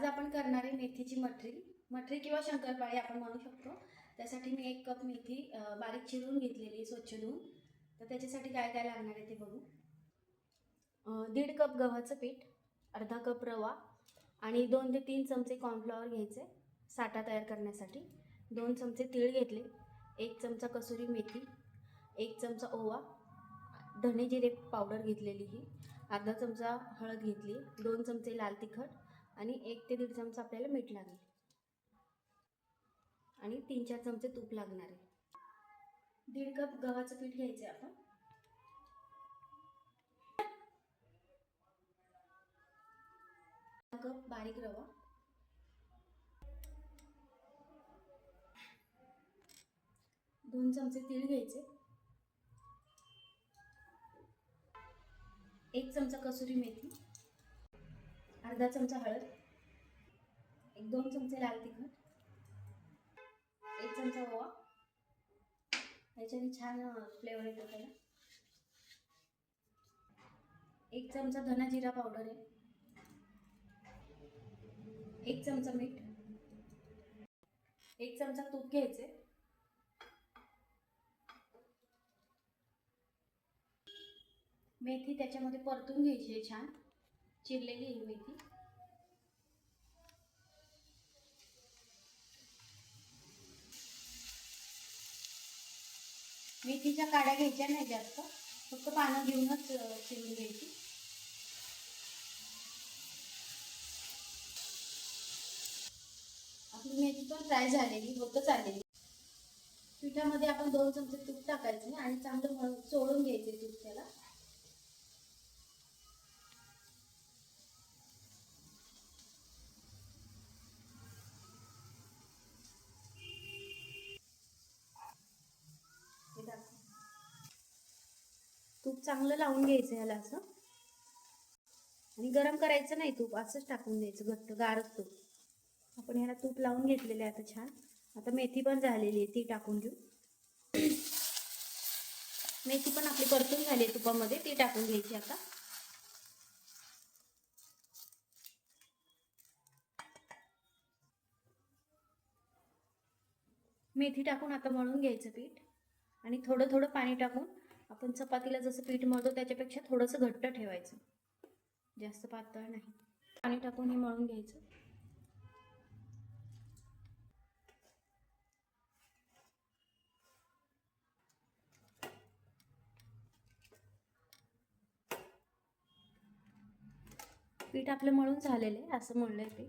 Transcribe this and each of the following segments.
आज आपण करणार आहे मेथीची मठरी. मठरी किंवा शंकरपाळी आपण म्हणू शकतो. त्यासाठी मी एक कप मेथी बारीक चिरून घेतलेली स्वच्छ धुवून. तर त्याच्यासाठी काय काय लागणार आहे ते बघू. दीड कप गव्हाचं पीठ अर्धा कप रवा आणि दोन ते तीन चमचे कॉर्नफ्लॉवर घ्यायचे साठा तयार करण्यासाठी. दोन चमचे तीळ घेतले एक चमचा कसुरी मेथी एक चमचा ओवा धणे जिरे पावडर घेतलेली ही अर्धा चमचा हळद घेतली दोन चमचे लाल तिखट आणि एक ते दीड चमचा आपल्याला मीठ लागेल. आणि तीन चार चमचे तूप लागणार आहे. दीड कप गव्हाचं पीठ घ्यायचं आहे आपण कप बारीक रवा. दोन चमचे तीळ घ्यायचे. एक चमचा कसुरी मेथी. अर्धा चमचा हळद. एक दोन चमचे लाल तिखट. एक चमचा ओवा. याच्याने छान फ्लेवर येतो त्याला. एक चमचा धना जिरा पावडर आहे. एक चमचा मीठ. एक चमचा तूप घ्यायचे. मेथी त्याच्यामध्ये परतून घ्यायची आहे छान. चिरलेली आहे मेथी. मेथीच्या काड्या घ्यायच्या नाही जास्त. फक्त पानं घेऊनच शिवून चिरून घ्यायची. आपली मेथी पण फ्राय झालेली होतच आलेली. पिठामध्ये आपण दोन चमचे तूप टाकायचे आणि चांगलं सोडून घ्यायचे तूप त्याला. चांगलं लावून घ्यायचं याला असं. आणि गरम करायचं नाही तूप असंच टाकून द्यायचं घट्ट गारच तूप. आपण ह्याला तूप लावून घेतलेलं आहे आता छान. आता मेथी पण झालेली आहे ती टाकून घेऊ. मेथी पण आपली परतून झाली आहे तुपामध्ये ती टाकून घ्यायची आता. मेथी टाकून आता मळून घ्यायचं पीठ. आणि थोडं थोडं पाणी टाकून आपण चपातीला जसं पीठ मळतो त्याच्यापेक्षा थोडंसं घट्ट ठेवायचं. जास्त पातळ नाही. पाणी टाकून हे मळून घ्यायचं. पीठ आपलं मळून झालेलं आहे असं मळलंय पीठ.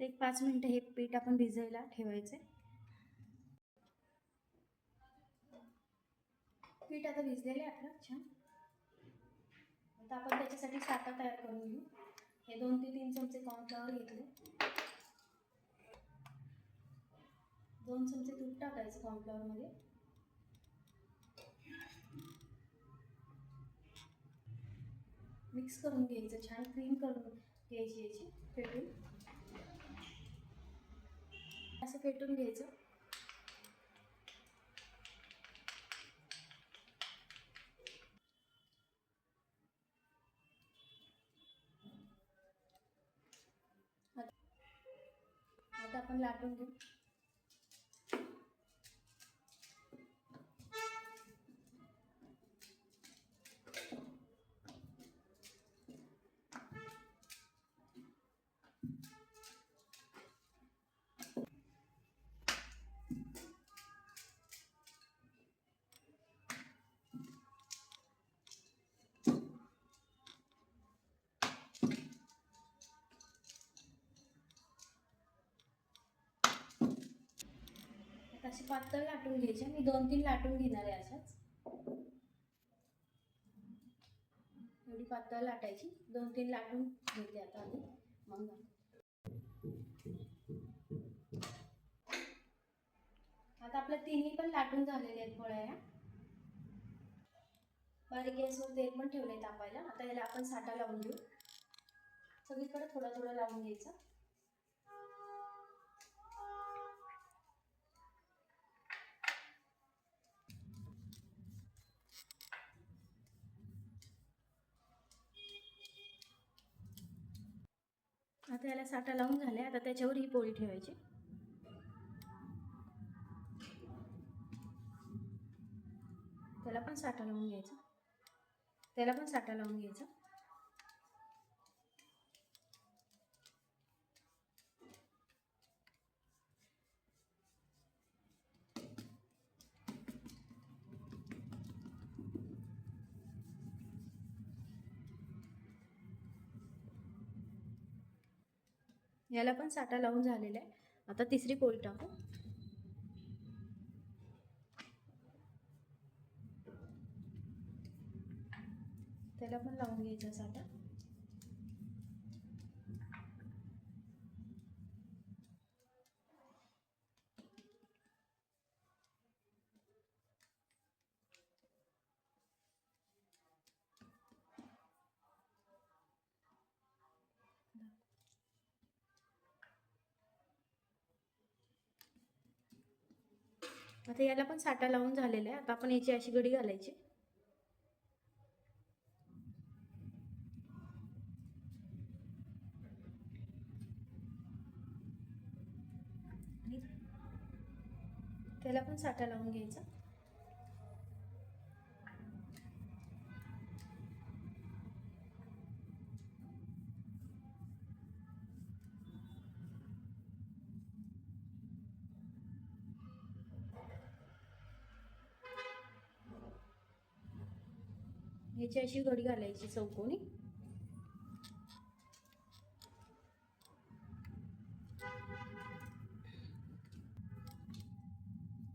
एक पाच मिनिटं हे पीठ आपण भिजायला ठेवायचे पीठ आता भिजलेले आहे आपलं छान. आता आपण त्याच्यासाठी साठा तयार करून घेऊ. हे दोन ते तीन चमचे कॉर्नफ्लॉवर घेतले. दोन चमचे तूप टाकायचं कॉर्नफ्लॉवरमध्ये मिक्स करून घ्यायचं छान क्रीम करून घ्यायची याची फेटून. असं फेटून घ्यायचं. आता आपण लाटून घेऊ. असे पातळ लाटून घ्यायची. मी दोन तीन लाटून घेणार आहे अशाच. एवढी पातळ लाटायची. दोन तीन लाटून घेते आता आधी. मग आता आपल्या तिन्ही पण लाटून झालेल्या आहेत पोळ्या या. बारीक गॅसवर तेल पण ठेवले तापायला. आता याला आपण साठा लावून घेऊ. सगळीकडे थोडा थोडा लावून घ्यायचा. आता याला साठा लावून झाले आता त्याच्यावर ही पोळी ठेवायची. त्याला पण साठा लावून घ्यायचा. त्याला पण साठा लावून घ्यायचा. याला पण साठा लावून झालेला आहे. आता तिसरी पोळी टाकू. त्याला पण लावून घ्यायचा साठा. आता याला पण साठा लावून झालेला आहे. आता आपण याची अशी गडी घालायची. त्याला पण साठा लावून घ्यायचा. ह्याची अशी घडी घालायची चौकोनी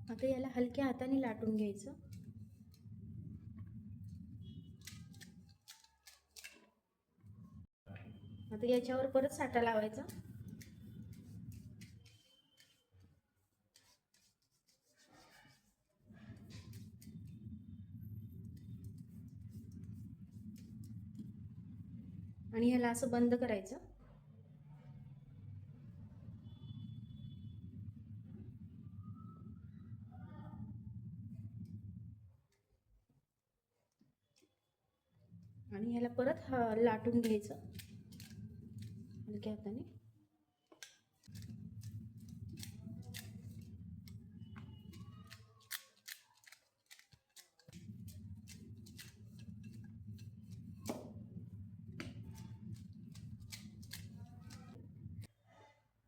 आता याला हलक्या हाताने लाटून घ्यायचं. आता याच्यावर परत साठा लावायचा. आणि ह्याला असं बंद करायचं. आणि ह्याला परत लाटून घ्यायचं. हलक्या हाताने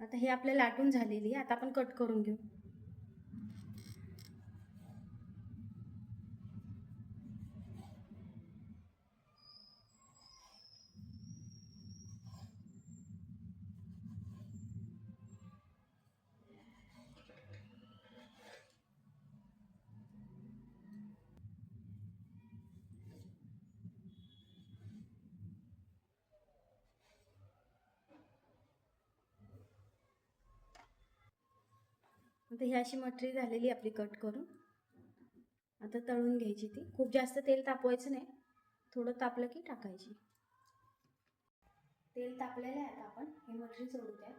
आता हे आपल्या लाटून झालेली आहे. आता आपण कट करून घेऊ. आता ही अशी मटरी झालेली आपली कट करून. आता तळून घ्यायची ती. खूप जास्त तेल तापवायचं नाही. थोडं तापलं की टाकायची. तेल तापलेलं आहे आता आपण. हे मटरी सोडू द्या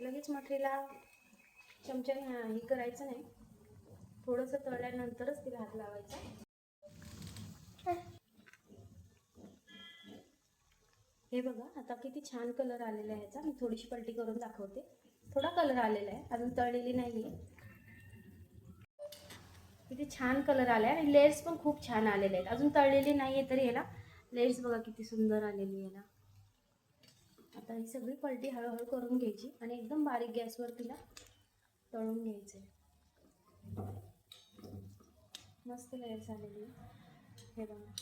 लगेच मटरीला चमचा हे करायचं नाही. थोडंसं तळल्यानंतरच तिला हात लावायचा. हे बघा आता किती छान कलर आलेला आहे याचा. मी थोडीशी पलटी करून दाखवते. थोडा कलर आलेला आहे. अजून तळलेली नाही किती छान कलर आला आहे आणि लेअर्स पण खूप छान आलेले आहेत. अजून तळलेली नाही आहे तरी याला. लेअर्स बघा किती सुंदर आलेली आहे याला. आता ही सगळी पलटी हळूहळू करून घ्यायची आणि एकदम बारीक गॅसवर तिला तळून घ्यायचे मस्त लेअर्स आलेली हे बघा.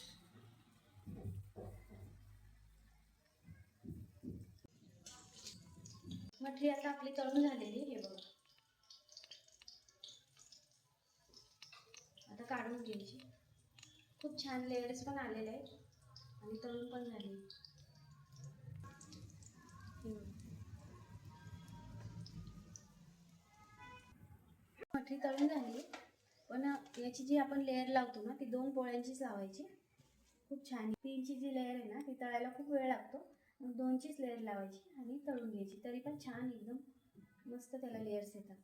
मठरी आता आपली तळून झालेली हे बघा. आता काढून घ्यायची. खूप छान लेअर्स पण आलेले आहेत आणि तळून पण झाले. मठरी तळून झाली. पण याची जी आपण लेअर लावतो ना ती दोन पोळ्यांचीच लावायची. खूप छान. तीनची जी लेअर आहे ना ती तळायला खूप वेळ लागतो. दोनचीच लेअर लावायची आणि तळून घ्यायची. तरी पण छान एकदम मस्त त्याला लेअर्स येतात.